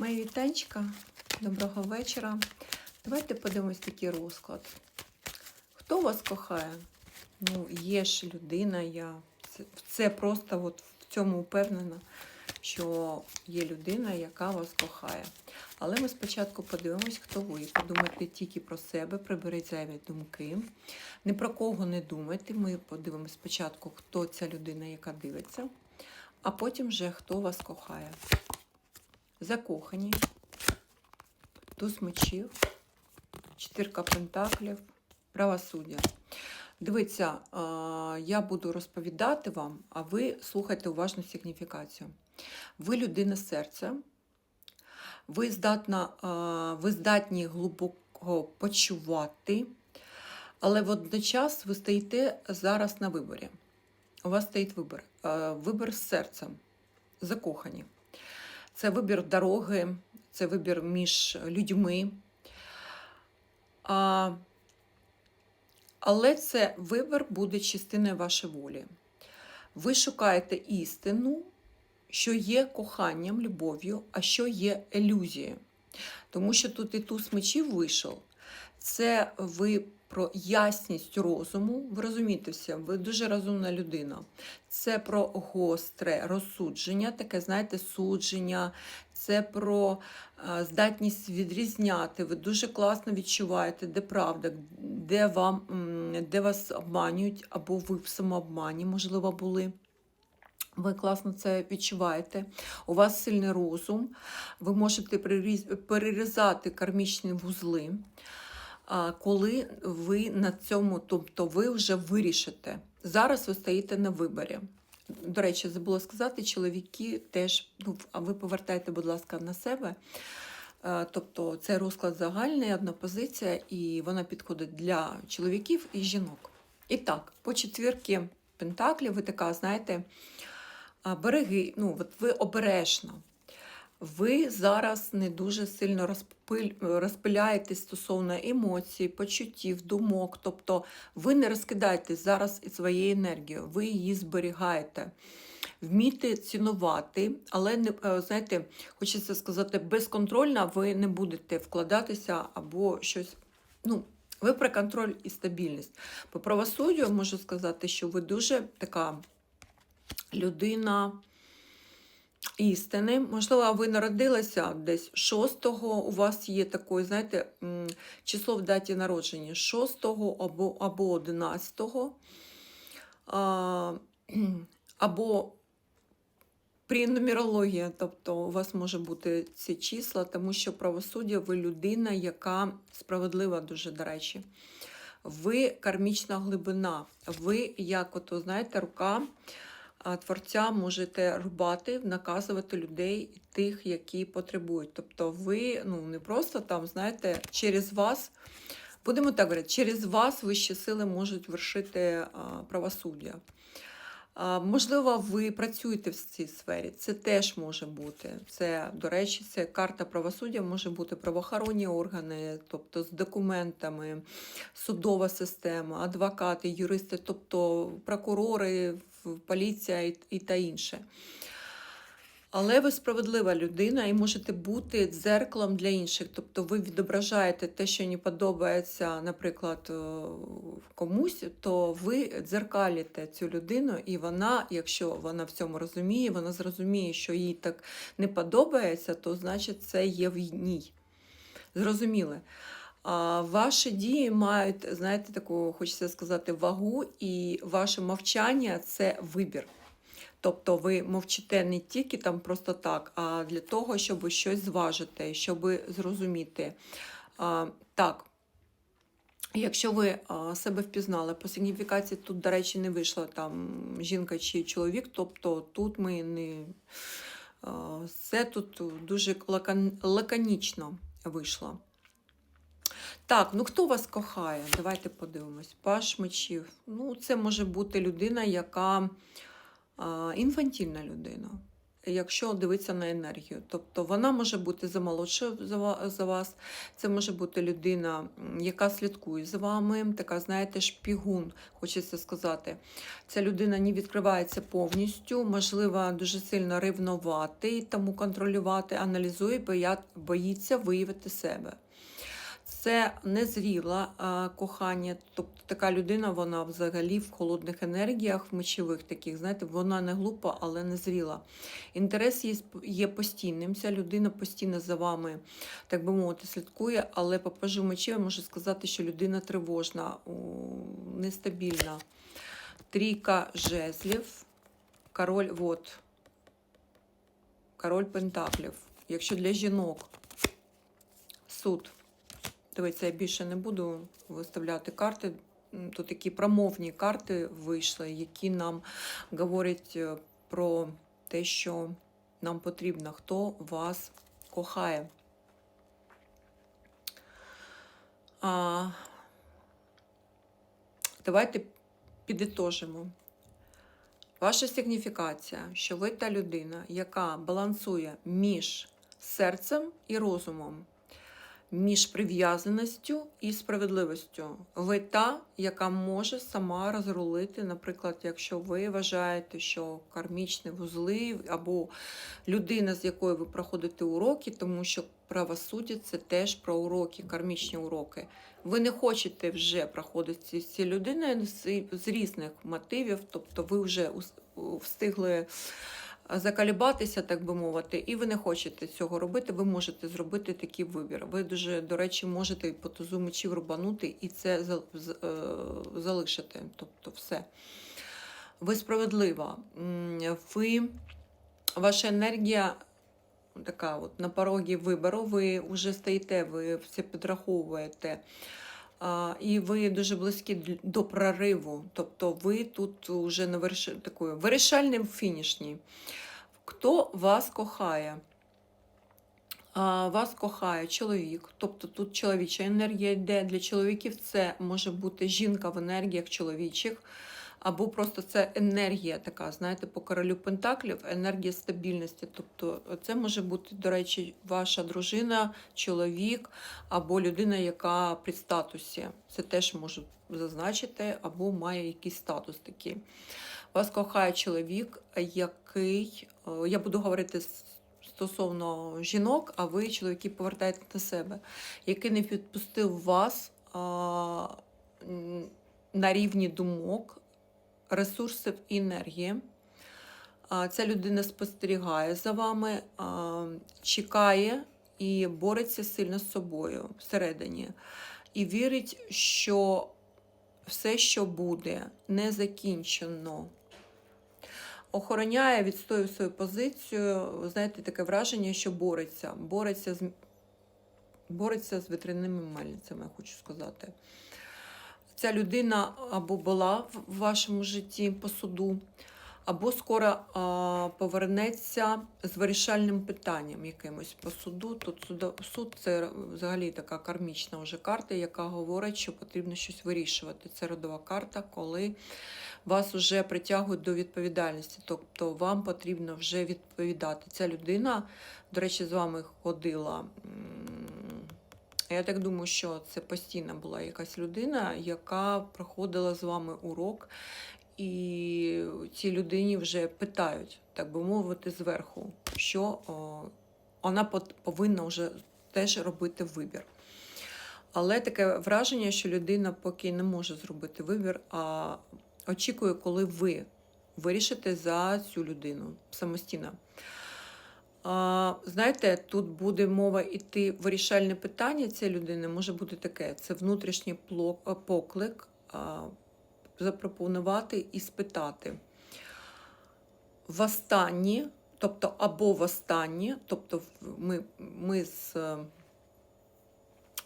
Мої вітанчика, доброго вечора. Давайте подивимось такий розклад. Хто вас кохає? Ну, є ж людина, я це, просто от в цьому впевнена, що є людина, яка вас кохає. Але ми спочатку подивимось, хто ви. Подумайте тільки про себе, приберіть зайві думки. Ні про кого не думайте. Ми подивимось спочатку, хто ця людина, яка дивиться, а потім вже хто вас кохає. Закохані, туз мечів, чотирка пентаклів, правосуддя. Дивіться, я буду розповідати вам, а ви слухайте уважну сигніфікацію. Ви людина серця, ви, здатна, ви здатні глибоко почувати, але водночас ви стоїте зараз на виборі. У вас стоїть вибір. Вибір з серцем, закохані. Це вибір дороги, це вибір між людьми. А, Але це вибір буде частиною вашої волі. Ви шукаєте істину, що є коханням, любов'ю, а що є ілюзією. Тому що тут і туз мечів вийшов. Це ви про ясність розуму. Ви розумієте все, ви дуже розумна людина. Це про гостре розсудження, таке, знаєте, судження, це про здатність відрізняти. Ви дуже класно відчуваєте, де правда, де, вам, де вас обманюють, або ви в самообмані, можливо, були. Ви класно це відчуваєте. У вас сильний розум, ви можете перерізати кармічні вузли коли ви на цьому, тобто ви вже вирішите. Зараз ви стоїте на виборі. До речі, забула сказати, чоловіки теж, ну, а ви повертайте, будь ласка, на себе. Тобто це розклад загальний, одна позиція, і вона підходить для чоловіків і жінок. І так, по четвірки Пентаклів, ви така, знаєте, береги, ну, от ви обережно ви зараз не дуже сильно розпиляєтесь стосовно емоцій, почуттів, думок. Тобто ви не розкидаєтесь зараз своєю енергією, ви її зберігаєте. Вмійте цінувати, але не е, знаєте, хочеться сказати, безконтрольно ви не будете вкладатися або щось. ну, ви про контроль і стабільність. По правосуддю можу сказати, що ви дуже така людина істини. Можливо, ви народилися десь 6-го, у вас є таке, знаєте, число в даті народження 6-го або або 11-го, або пренумерологія, тобто у вас може бути ці числа, тому що правосуддя ви людина, яка справедлива дуже, до речі. Ви кармічна глибина, ви, як ото, знаєте, рука творця можете рубати, наказувати людей, тих, які потребують. Тобто ви ну, не просто там, знаєте, через вас, будемо так говорити, через вас вищі сили можуть вершити правосуддя. Можливо, ви працюєте в цій сфері, це теж може бути. Це, до речі, це карта правосуддя може бути правоохоронні органи, тобто з документами, судова система, адвокати, юристи, тобто прокурори, поліція і, та інше. Але ви справедлива людина і можете бути дзеркалом для інших. Тобто ви відображаєте те, що не подобається, наприклад, е, комусь, то ви дзеркаліте цю людину, і вона, якщо вона в цьому розуміє, вона зрозуміє, що їй так не подобається, то значить це є в ній. Зрозуміле. А Ваші дії мають, знаєте, таку, хочеться сказати, вагу, і ваше мовчання це вибір. Тобто ви мовчите не тільки там просто так, а для того, щоб щось зважити, щоб зрозуміти. А, Так, якщо ви себе впізнали, по сигніфікації тут, до речі, не вийшла там жінка чи чоловік, тобто тут ми не. Все тут дуже лакон... лаконічно вийшло. Так, ну хто вас кохає? Давайте подивимось. Паш мечів. Ну, це може бути людина, яка інфантільна людина. якщо дивитися на енергію. Тобто вона може бути замолодшою за ва- за вас, це може бути людина, яка слідкує за вами, така, знаєте, шпігун, хочеться сказати. Ця людина не відкривається повністю, можливо, дуже сильно ревнувати, тому контролювати, аналізує, боїться виявити себе. Це незріле кохання, тобто така людина, вона взагалі в холодних енергіях, в мечових таких, знаєте, вона не глупа, але не зріла. Інтерес є, постійним. Ця людина постійно за вами, так би мовити, слідкує, але по пажу мечів я можу сказати, що людина тривожна, нестабільна. Трійка жезлів, король, вот, король пентаклів. Якщо для жінок суд. Дивіться, я більше не буду виставляти карти. Тут такі промовні карти вийшли, які нам говорять е, про те, що нам потрібно, хто вас кохає. А, давайте підітожимо. Ваша сигніфікація, що ви та людина, яка балансує між серцем і розумом між прив'язаністю і справедливістю. Ви та, яка може сама розрулити, наприклад, якщо ви вважаєте, що кармічні вузли або людина, з якою ви проходите уроки, тому що правосуддя це теж про уроки, кармічні уроки. Ви не хочете вже проходити з цією людиною з різних мотивів, тобто ви вже встигли закалібатися, так би мовити, і ви не хочете цього робити, ви можете зробити такий вибір. Ви дуже, до речі, можете по тузу мечів рубанути і це е, залишити. Тобто все. Ви справедлива. Ви, ваша енергія така от на порогі вибору, ви вже стоїте, ви все підраховуєте. І ви дуже близькі до прориву. Тобто ви тут вже на вириш... такої вирішальним фінішній. Хто вас кохає? Вас кохає чоловік, тобто тут чоловіча енергія йде. Для чоловіків це може бути жінка в енергіях чоловічих, або просто це енергія така, знаєте, по королю Пентаклів, енергія стабільності. Тобто це може бути, до речі, ваша дружина, чоловік, або людина, яка при статусі. Це теж можу зазначити, або має якийсь статус такий. Вас кохає чоловік, який, е, я буду говорити стосовно жінок, а ви, чоловіки, повертаєте на себе, який не підпустив вас на рівні думок, ресурсів і енергії. Ця людина спостерігає за вами, чекає і бореться сильно з собою всередині. І вірить, що все, що буде, не закінчено. Охороняє, відстоює свою позицію. Знаєте, таке враження, що бореться. Бореться з, бореться з вітряними мельницями, хочу сказати. Ця людина або була в вашому житті по суду, або скоро а, повернеться з вирішальним питанням якимось по суду. Тут судо- суд це взагалі така кармічна вже карта, яка говорить, що потрібно щось вирішувати. Це родова карта, коли вас вже притягують до відповідальності, тобто вам потрібно вже відповідати. Ця людина, до речі, з вами ходила. Я так думаю, що це постійно була якась людина, яка проходила з вами урок, і цій людині вже питають, так би мовити, зверху, що о, вона повинна вже теж робити вибір. Але таке враження, що людина поки не може зробити вибір, а очікує, коли ви вирішите за цю людину самостійно. Знаєте, тут буде мова йти вирішальне питання цієї людини може бути таке: це внутрішній е, поклик запропонувати і спитати. Востаннє, тобто або востаннє, тобто ми, ми з, е,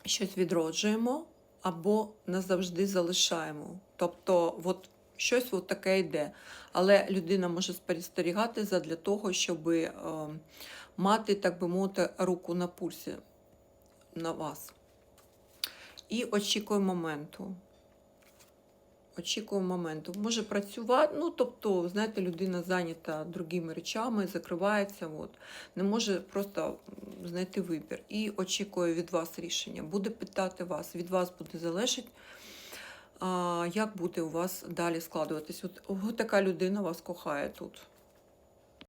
щось відроджуємо, або назавжди залишаємо. Тобто, от щось от таке йде. Але людина може спостерігати для того, щоб ем, мати, так би мовити, руку на пульсі на вас. І очікує моменту. Очікує моменту. Може працювати, ну, тобто, знаєте, людина зайнята другими речами, закривається, от, не може просто знайти вибір. І очікує від вас рішення. Буде питати вас, від вас буде залежить як буде у вас далі складуватись. От, от така людина вас кохає тут.